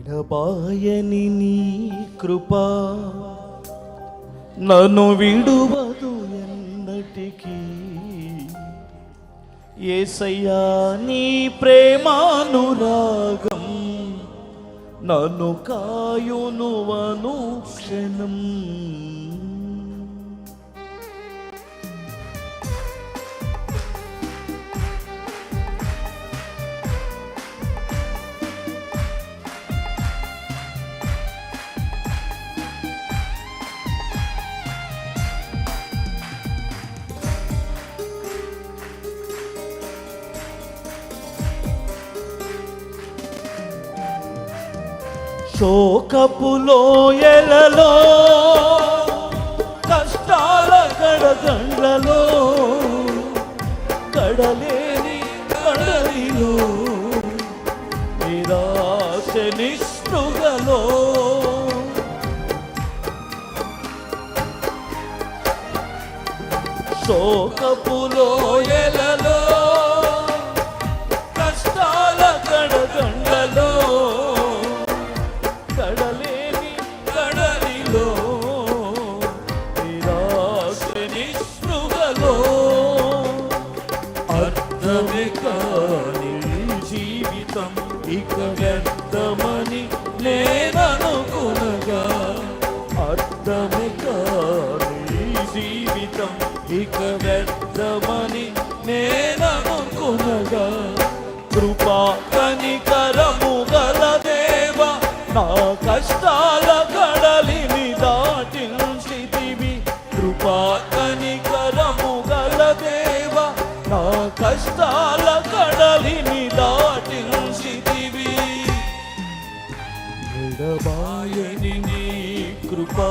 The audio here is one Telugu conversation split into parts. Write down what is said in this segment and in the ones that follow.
ఎడబాయని నీ కృపా. నన్ను విడువదు ఎన్నటికీ. ఏసయ్యా నీ ప్రేమానురాగం నన్ను కాయును క్షణం. శోకపు లోయలలో కష్టాల గడగండ్లలో కడలేని కడలిలో నిరాశ నిష్ణుగలో శోకపు లోయలలో కష్టాల గడగండ్లలో ఇక వ్యర్థమని నేననుకునగా కృపా కనికరము గల దేవ నా కష్టాల కడలిని దాటించితివి. కృపా కనికరము గల దేవ నా కష్టాల కడలిని దాటించితివి. ఎడబాయని నీ కృపా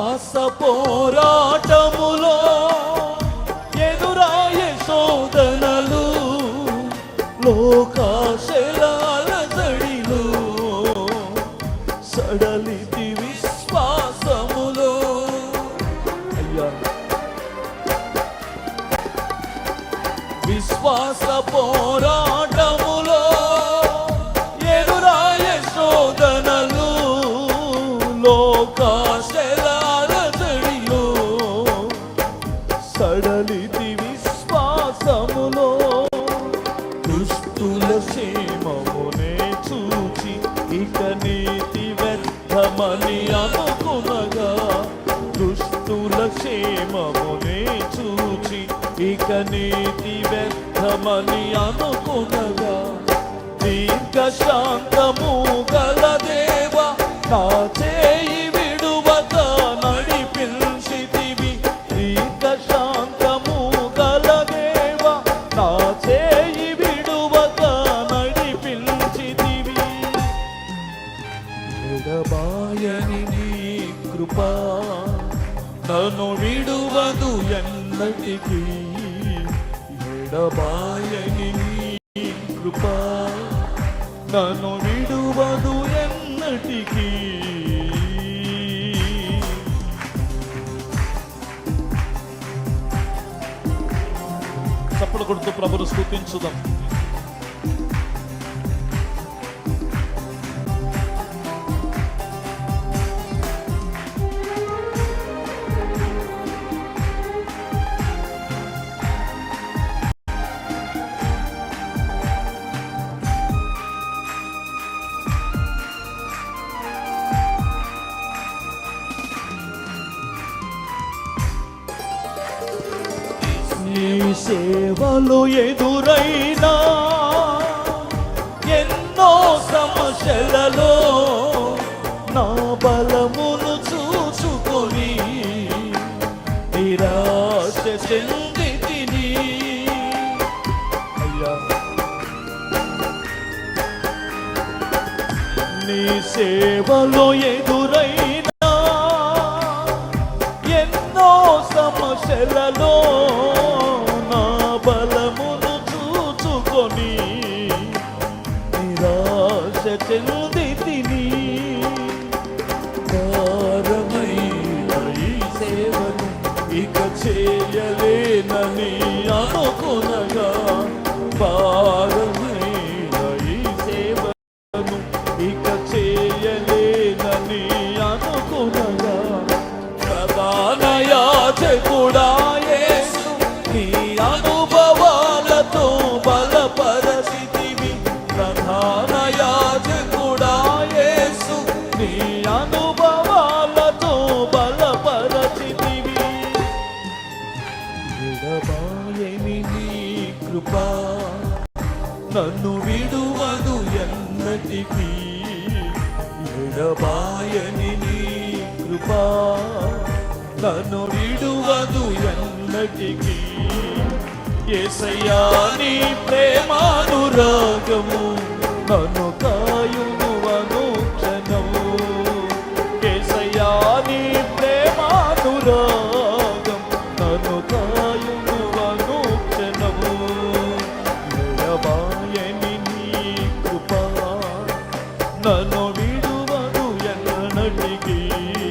శ్వాస పోరాటములో ఎదురాయే శోధనలు లోక మని అనుకునగా దుష్టుల క్షేమమునే చూచి ఇక నీతి వ్యర్థమని అనుకునగా దీర్ఘ శాంతము నన్ను విడువదు ఎన్నటికీ ఎడబాయని నీ కృపా. నన్ను విడువదు ఎన్నటికీ చప్పుడు కొడుతూ ప్రభును స్థుతించుదాం. నీ సేవలు ఎదురైనా ఎన్నో సమస్యలలో నా బలమును చూసుకొని నిరాశ చెంది తిని నీ సేవలు ఎదురైనా ఎన్నో సమస్యలలో నిరాశ చెంది తిని భారమైన ఈ సేవను ఇక చేయలేనని అనుకున్నా విడబాయని నీ కృపా. నన్ను విడువదు ఎన్నటికి. ఎడబాయని నీ కృపా. నన్ను విడువదు ఎన్నటికి. ఏసయ్యా నీ ప్రేమానురాగము నన్ను కాయును की